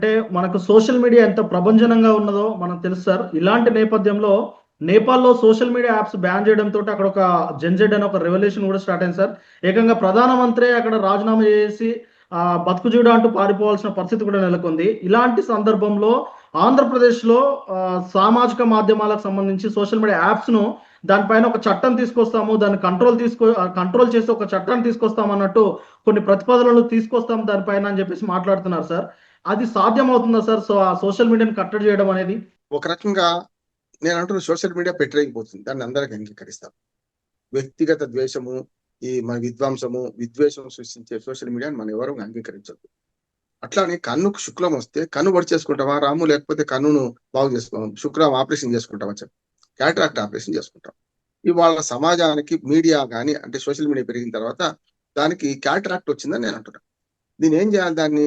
అంటే మనకు social media ఎంత ప్రభంజనంగా ఉన్నదో మనకు తెలుసు సార్. ఇలాంటి నేపథ్యంలో నేపాల్లో సోషల్ మీడియా యాప్స్ బ్యాన్ చేయడంతో అక్కడ ఒక జెన్జెడ్ అనే ఒక రెవల్యూషన్ కూడా స్టార్ట్ అయింది సార్. ఏకంగా ప్రధానమంత్రి అక్కడ రాజీనామా చేసి బతుకు చూడ అంటూ పారిపోవాల్సిన పరిస్థితి కూడా నెలకొంది. ఇలాంటి సందర్భంలో ఆంధ్రప్రదేశ్లో సామాజిక మాధ్యమాలకు సంబంధించి సోషల్ మీడియా యాప్స్ను దానిపైన ఒక చట్టం తీసుకొస్తాము దాన్ని కంట్రోల్ తీసుకో కంట్రోల్ చేసి ఒక చట్టాన్ని తీసుకొస్తాం అన్నట్టు కొన్ని ప్రతిపాదనలు తీసుకొస్తాం దానిపైన అని చెప్పేసి మాట్లాడుతున్నారు సార్. అది సాధ్యం అవుతుందా సార్? సో ఆ సోషల్ మీడియాని కట్టడి చేయడం అనేది? ఒక రకంగా నేను అంటున్న సోషల్ మీడియా పెట్టలేకపోతుంది. దాన్ని అందరికి అంగీకరిస్తాం. వ్యక్తిగత ద్వేషము ఈ మన విధ్వంసము విద్వేషం సృష్టించే సోషల్ మీడియాని మనం ఎవరు అంగీకరించద్దు. అట్లానే కన్నుకు శుక్లం వస్తే కన్ను పొడి చేసుకుంటావా రాము లేకపోతే కన్నును బాగు చేసుకోవాలి శుక్రం ఆపరేషన్ చేసుకుంటావా చెప్పి. క్యాటరాక్ట్ ఆపరేషన్ చేసుకుంటాం. ఇవాళ సమాజానికి మీడియా కానీ అంటే సోషల్ మీడియా పెరిగిన తర్వాత దానికి క్యాటరాక్ట్ వచ్చిందని నేను అంటున్నాను దీని ఏం చేయాలి దాన్ని?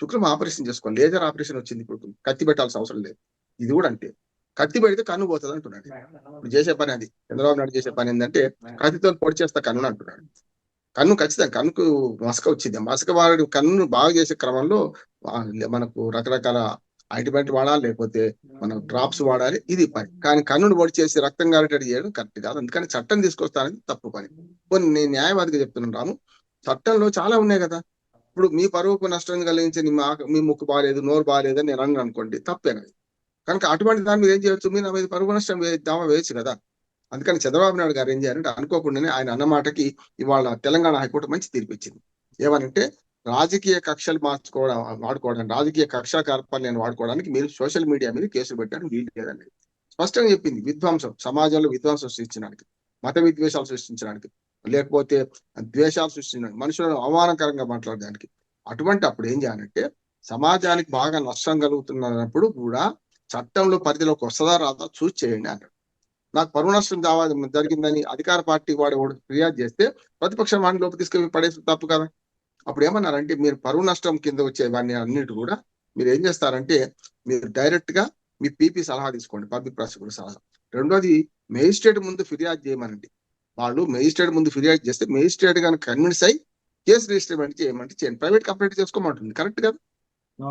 శుక్రం ఆపరేషన్ చేసుకోండి. లేజర్ ఆపరేషన్ వచ్చింది ఇప్పుడు కత్తి పెట్టాల్సిన అవసరం లేదు. ఇది కూడా అంటే కత్తి పెడితే కన్ను పోతుంది అంటున్నాడు. ఇప్పుడు చేసే పని అది. చంద్రబాబు నాయుడు చేసే పని ఏంటంటే కత్తితో పొడి చేస్తా కన్ను అంటున్నాడు. కన్ను ఖచ్చితంగా కన్నుకు మసక వచ్చింది. మసక వాడి కన్ను బాగు చేసే క్రమంలో మనకు రకరకాల ఆయింట్మెంట్ వాడాలి లేకపోతే మనం డ్రాప్స్ వాడాలి. ఇది పని. కానీ కన్నును పొడి చేసి రక్తం కారేటట్టు చేయడం కరెక్ట్ కాదు. అందుకని చట్టం తీసుకొస్తానని తప్పు పని. కొన్ని నేను న్యాయవాదిగా చెప్తున్నాను రాము. చట్టంలో చాలా ఉన్నాయి కదా. ఇప్పుడు మీ పరువుకు నష్టం కలిగించే మీ మీ ముక్కు బాగాలేదు నోరు బాగాలేదు అని నేను అన్నాను అనుకోండి తప్పేనది కనుక అటువంటి దాని మీద ఏం చేయొచ్చు? మీరు నా మీద పరువు నష్టం వే- దావా వేయచ్చు కదా. అందుకని చంద్రబాబు నాయుడు గారు ఏం చేయాలంటే అనుకోకుండానే ఆయన అన్నమాటకి ఇవాళ తెలంగాణ హైకోర్టు మంచి తీర్పు ఇచ్చింది. ఏమనంటే రాజకీయ కక్షలు మార్చుకోవడం వాడుకోవడం రాజకీయ కక్ష నేను వాడుకోవడానికి మీరు సోషల్ మీడియా మీద కేసులు పెట్టడానికి వీలు లేదండి స్పష్టంగా చెప్పింది విధ్వంసం సమాజంలో విధ్వంసం సృష్టించడానికి మత విద్వేషాలు సృష్టించడానికి. లేకపోతే ద్వేషాలు సృష్టించడానికి మనుషులను అవమానకరంగా మాట్లాడడానికి అటువంటి అప్పుడు ఏం చేయాలంటే సమాజానికి బాగా నష్టం కలుగుతున్నప్పుడు కూడా చట్టంలో పరిధిలోకి వస్తుందా రాదా చూసి చేయండి అన్నాడు. నాకు పరువు నష్టం దావా జరిగిందని అధికార పార్టీ వాడు ఫిర్యాదు చేస్తే ప్రతిపక్షం వాడిని లోపు తీసుకెళ్ళి పడేసి తప్పు కదా. అప్పుడు ఏమన్నారంటే మీరు పరువు నష్టం కింద వచ్చే వాడిని అన్నిటి కూడా మీరు ఏం చేస్తారంటే మీరు డైరెక్ట్గా మీ పీపీ సలహా తీసుకోండి పబ్లిక్ ప్రాసిక్యూటర్ సలహా. రెండోది మేజిస్ట్రేట్ ముందు ఫిర్యాదు చేయమనండి. వాళ్ళు మేజిస్ట్రేట్ ముందు ఫిర్యాదు చేస్తే మేజిస్ట్రేట్ కనుక కన్విన్స్ అయ్యి కేసు రిజిస్టర్ చేయమంటే చేయండి. Private complaint చేసుకోమంటుంది. కరెక్ట్ కదా?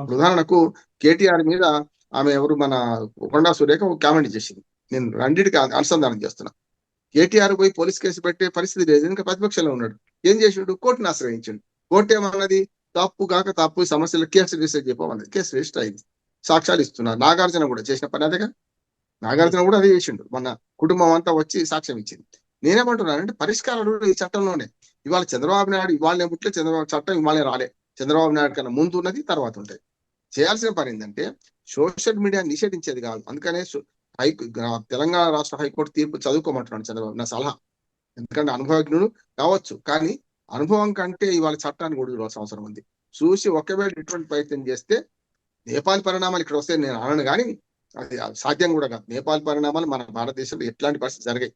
ఉదాహరణకు కేటీఆర్ మీద ఆమె ఎవరు మన కొండా సురేఖ ఒక కామెంట్ చేసింది. నేను రెండింటికి అనుసంధానం చేస్తున్నా. కేటీఆర్ పోయి పోలీస్ కేసు పెట్టే పరిస్థితి లేదు. ఇంకా ప్రతిపక్షంలో ఉన్నాడు. ఏం చేసిండు? కోర్టును ఆశ్రయించిండు. కోర్టు ఏమన్నది? తప్పు కాక తప్పు సమస్యలు కేసు రిజిస్టర్ చెప్పమన్నది. కేసు రిజిస్టర్ అయింది. సాక్ష్యాలు ఇస్తున్నారు. నాగార్జున కూడా చేసిన పని అదేగా? నాగార్జున కూడా అదే చేసిండు. మన కుటుంబం అంతా వచ్చి సాక్ష్యం ఇచ్చింది. నేనేమంటున్నానంటే పరిష్కారాలు ఈ చట్టంలోనే. ఇవాళ చంద్రబాబు నాయుడు ఇవాళ పుట్లే చంద్రబాబు చట్టం ఇవాళ రాలే. చంద్రబాబు నాయుడు కన్నా ముందు ఉన్నది తర్వాత ఉంటాయి చేయాల్సిన పని ఏంటంటే సోషల్ మీడియా నిషేధించేది కాదు. అందుకనే హై గ్రా- తెలంగాణ రాష్ట్ర హైకోర్టు తీర్పు చదువుకోమంటున్నాడు చంద్రబాబు నా సలహా. ఎందుకంటే అనుభవజ్ఞుడు కావచ్చు. కానీ అనుభవం కంటే ఇవాళ చట్టాన్ని కూడా చూడాల్సిన అవసరం ఉంది. చూసి ఒకవేళ ఇటువంటి ప్రయత్నం చేస్తే నేపాల్ పరిణామాలు ఇక్కడ వస్తే నేను అనను. కానీ అది సాధ్యం కూడా కాదు. నేపాల్ పరిణామాలు మన భారతదేశంలో ఎట్లాంటి పరిస్థితి జరిగాయి.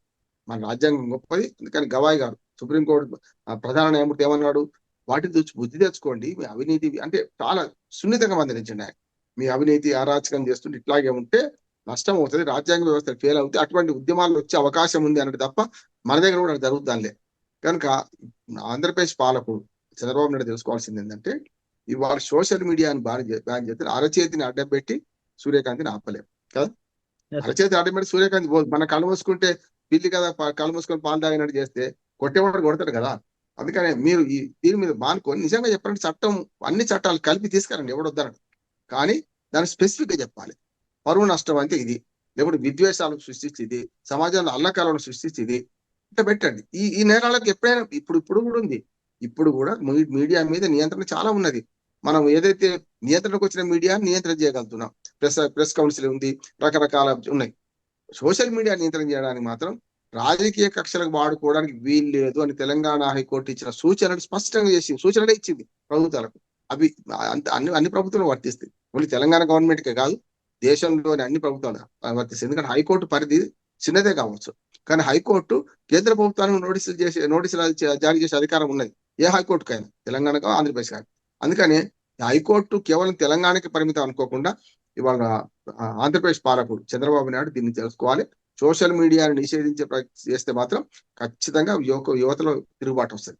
మన రాజ్యాంగం గొప్పది. అందుకని గవాయి గారు సుప్రీంకోర్టు ప్రధాన న్యాయమూర్తి ఏమన్నాడు? వాటిని తెచ్చి బుద్ధి తెచ్చుకోండి. మీ అవినీతి అంటే చాలా సున్నితంగా మందలించండి ఆయన. మీ అవినీతి అరాచకం చేస్తుంటే ఇట్లాగే ఉంటే నష్టం అవుతుంది. రాజ్యాంగ వ్యవస్థ ఫెయిల్ అవుతుంది అటువంటి ఉద్యమాలు వచ్చే అవకాశం ఉంది అన్నది తప్ప మన దగ్గర కూడా జరుగుతుందిలే కనుక ఆంధ్రప్రదేశ్ పాలకుడు చంద్రబాబు నాయుడు తెలుసుకోవాల్సింది ఏంటంటే ఇవాళ సోషల్ మీడియాని బ్యాన్ చేస్తే అరచేతిని అడ్డం పెట్టి సూర్యకాంతిని ఆపలేం. కదా. అరచేతి అడ్డం పెట్టి సూర్యకాంతి మన కళ్ళు మూసుకుంటే పిల్లి కదా కళ్ళు మూసుకొని పాలు తాగినట్టు చేస్తే కొట్టేవాడు కొడతాడు కదా. అందుకనే మీరు ఈ దీని మీద మానుకొని నిజంగా చెప్పాలంటే చట్టం అన్ని చట్టాలు కలిపి తీసుకురండి ఎవడొద్దనడు కానీ దాన్ని స్పెసిఫిక్గా చెప్పాలి. పరువు నష్టం అంటే ఇది లేకపోతే విద్వేషాలు సృష్టించేది సమాజంలో అల్లకాలను సృష్టించేది ఇట్లా పెట్టండి. ఈ ఈ నేరాలకు ఎప్పుడైనా ఇప్పుడు ఇప్పుడు కూడా ఉంది. ఇప్పుడు కూడా మీడియా మీద నియంత్రణ చాలా ఉన్నది. మనం ఏదైతే నియంత్రణకు వచ్చిన మీడియా నియంత్రణ చేయగలుగుతున్నాం. ప్రెస్ ప్రెస్ కౌన్సిల్ ఉంది రకరకాల ఉన్నాయి. సోషల్ మీడియా నియంత్రణ చేయడానికి మాత్రం రాజకీయ కక్షలకు వాడుకోవడానికి వీలు లేదు అని తెలంగాణ హైకోర్టు ఇచ్చిన సూచనలు స్పష్టంగా చేసింది. సూచనలే ఇచ్చింది ప్రభుత్వాలకు. అవి అంత అన్ని అన్ని ప్రభుత్వాలు వర్తిస్తాయి. ఓన్లీ తెలంగాణ గవర్నమెంట్ కే కాదు దేశంలోని అన్ని ప్రభుత్వాలు వర్తిస్తాయి. ఎందుకంటే హైకోర్టు పరిధి చిన్నదే కావచ్చు. కానీ హైకోర్టు కేంద్ర ప్రభుత్వానికి నోటీసులు చేసే నోటీసులు జారీ చేసే అధికారం ఉన్నది. ఏ హైకోర్టుకైనా తెలంగాణకు ఆంధ్రప్రదేశ్ కానీ అందుకని హైకోర్టు కేవలం తెలంగాణకి పరిమితం అనుకోకుండా ఇవాళ ఆంధ్రప్రదేశ్ పాలకుడు చంద్రబాబు నాయుడు దీన్ని తెలుసుకోవాలి. సోషల్ మీడియాని నిషేధించే ప్రయత్నం చేస్తే మాత్రం ఖచ్చితంగా యువక యువతలో తిరుగుబాటు వస్తుంది.